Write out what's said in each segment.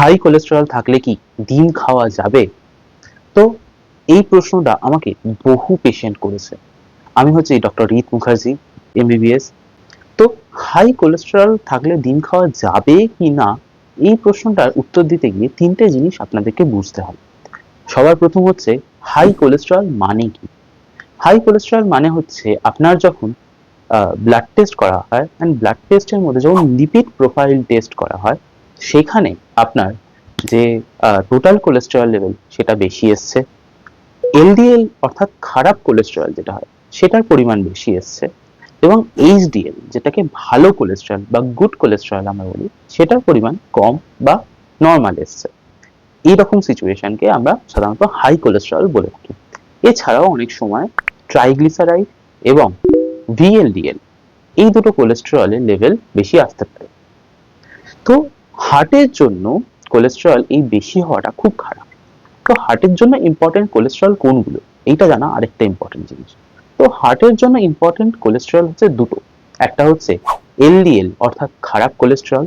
High cholesterol থাকলে কি ডিম খাওয়া যাবে? তো এই প্রশ্নটা আমাকে বহু পেশেন্ট করেছে। আমি হচ্ছে ডক্টর রিত মুখার্জি এমবিবিএস তো হাই কোলেস্টেরল থাকলে ডিম খাওয়া যাবে কি না? এই প্রশ্নটার উত্তর দিতে গিয়ে তিনটে জিনিস আপনাদেরকে বুঝতে হবে। সবার প্রথম হচ্ছে হাই কোলেস্টেরল মানে কি? হাই কোলেস্টেরল মানে হচ্ছে আপনার যখন ব্লাড টেস্ট করা হয় অ্যান্ড ব্লাড টেস্টের মধ্যে যখন লিপিড প্রোফাইল টেস্ট করা হয় সেখানে আপনার যে টোটাল কোলেস্টেরল লেভেল সেটা বেশি এসছে। এলডিএল অর্থাৎ খারাপ কোলেস্টেরল যেটা হয়, সেটার পরিমাণ বেশি এসছে এবং এইচডিএল যেটাকে ভালো কোলেস্টেরল বা গুড কোলেস্টেরল আমরা বলি, সেটার পরিমাণ কম বা নর্মাল এসছে। এইরকম সিচুয়েশনকে আমরা সাধারণত হাই কোলেস্টেরল বলে থাকি। এছাড়াও অনেক সময় ট্রাইগ্লিসারাইড এবং ভিএলডিএল এই দুটো কোলেস্টেরলের লেভেল বেশি আসতে পারে। তো হার্টের জন্য কোলেস্টেরল এই বেশি হওয়াটা খুব খারাপ। তো হার্টের জন্য ইম্পর্টেন্ট কোলেস্ট্রল কোনগুলো? এইটা জানা আরেকটা ইম্পর্টেন্ট জিনিস। তো হার্টের জন্য ইম্পর্টেন্ট কোলেস্টেরল হচ্ছে দুটো। একটা হচ্ছে এলডিএল অর্থাৎ খারাপ কোলেস্টেরল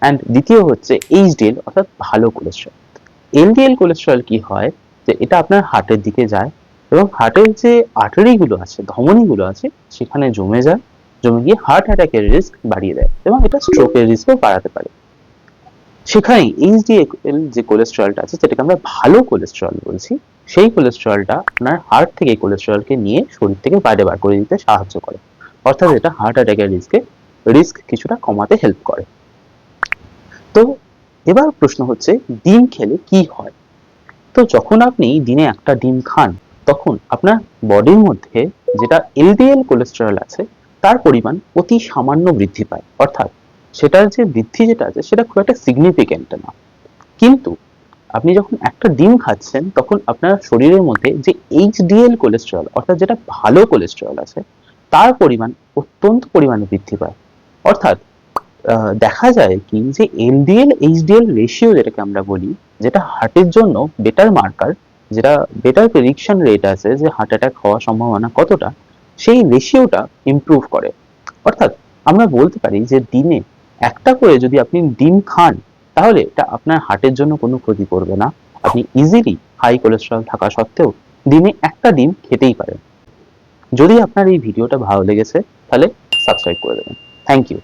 অ্যান্ড দ্বিতীয় হচ্ছে এইচডিএল অর্থাৎ ভালো কোলেস্ট্রল এলডিএল কোলেস্ট্রল কি হয়? যে এটা আপনার হার্টের দিকে যায়, এবং হার্টের যে আর্টারিগুলো আছে, ধমনীগুলো আছে, সেখানে জমে যায়, জমে গিয়ে হার্ট অ্যাটাকের রিস্ক বাড়িয়ে দেয়, এবং এটা স্ট্রোকের রিস্কও বাড়াতে পারে। সেখানে এইচডিএল যে কোলেস্টেরলটা আছে, সেটাকে আমরা ভালো কোলেস্টেরল বলছি, সেই কোলেস্টেরলটা আপনার হার্ট থেকে কোলেস্টেরলকে নিয়ে শরীর থেকে বাইরে বার করে দিতে সাহায্য করে। অর্থাৎ এটা হার্ট অ্যাটাকের রিস্কে রিস্ক কিছুটা কমাতে হেল্প করে। তো এবার প্রশ্ন হচ্ছে, ডিম খেলে কি হয়? তো যখন আপনি দিনে একটা ডিম খান, তখন আপনার বডির মধ্যে যেটা এলডিএল কোলেস্টেরল আছে, তার পরিমাণ অতি সামান্য বৃদ্ধি পায়। অর্থাৎ সেটার যে বৃদ্ধি যেটা আছে, সেটা খুব একটা সিগনিফিক্যান্ট না। কিন্তু আপনি যখন একটা ডিম খাচ্ছেন, তখন আপনার শরীরের মধ্যে যে এইচডিএল কোলেস্টেরল অর্থাৎ যেটা ভালো কোলেস্টেরল আছে, তার পরিমাণ অত্যন্ত পরিমাণে বৃদ্ধি পায়। অর্থাৎ দেখা যায় কি যে এলডিএল এইচডিএল রেশিও যেটাকে আমরা বলি, যেটা হার্টের জন্য বেটার মার্কার যেটা বেটার প্রেডিকশন রেট আছে যে হার্ট অ্যাটাক হওয়ার সম্ভাবনা কতটা, সেই রেশিওটা ইমপ্রুভ করে। অর্থাৎ, আমরা বলতে পারি যে দিনে একটা করে যদি আপনি ডিম খান, তাহলে এটা আপনার হার্টের জন্য কোনো ক্ষতি করবে না। আপনি ইজিলি হাই কোলেস্ট্রল থাকা সত্ত্বেও দিনে একটা ডিম খেতেই পারেন। যদি আপনার এই ভিডিওটা ভালো লেগেছে, তাহলে সাবস্ক্রাইব করে দেবেন। Thank you